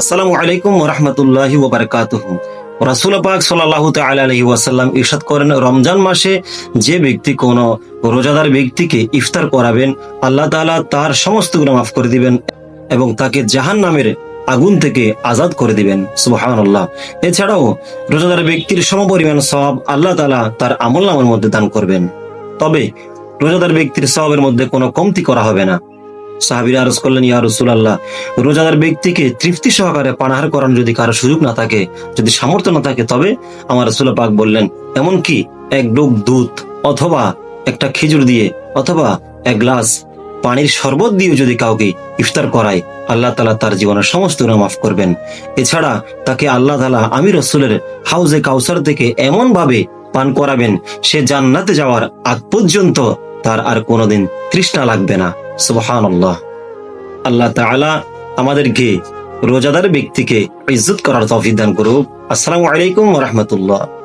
আসসালামু আলাইকুম রহমতুল্লাহি ওবরকাতুহু। রাসুল পাক সাল্লাহ আলাইহি ওয়াসাল্লাম ইরশাদ করেন, রমজান মাসে যে ব্যক্তি কোন রোজাদার ব্যক্তিকে ইফতার করাবেন, আল্লাহ তাআলা তার সমস্ত গুনাহ মাফ করে দিবেন এবং তাকে জাহান নামের আগুন থেকে আজাদ করে দিবেন। এছাড়াও রোজাদার ব্যক্তির সমপরিমাণ সওয়াব আল্লাহ তাআলা তার আমল নামের মধ্যে দান করবেন। তবে রোজাদার ব্যক্তির সওয়াবের মধ্যে কোনো কমতি করা হবে না। সাহাবিরা আরজ করলেন, ইয়া রাসূলুল্লাহ, রোজাদার ব্যক্তিকে তৃপ্তি সহকারে পানাহার করার যদি কারও সুযোগ না থাকে, যদি সামর্থ্য না থাকে, তবে আমার রসুল পাক বললেন, এমনকি এক ডোক দুধ অথবা একটা খেজুর দিয়ে অথবা এক গ্লাস পানির শরবত দিয়ে যদি কাউকে ইফতার করায়, আল্লাহ তালা তার জীবনের সমস্ত গুনাহ মাফ করবেন। এছাড়া তাকে আল্লাহ তালা আমি রসুলের হাউজে কাউসার থেকে এমন ভাবে পান করাবেন, সে জান্নাতে যাওয়ার আগ পর্যন্ত তার আর কোনোদিন তৃষ্ণা লাগবে না। সুবহান আল্লাহ আল্লাহ তাআলা আমাদেরকে, রোজাদার ব্যক্তিকে ইজ্জত করার তফিদান দান করুক। আসসালামু আলাইকুম রাহমাতুল্লাহ।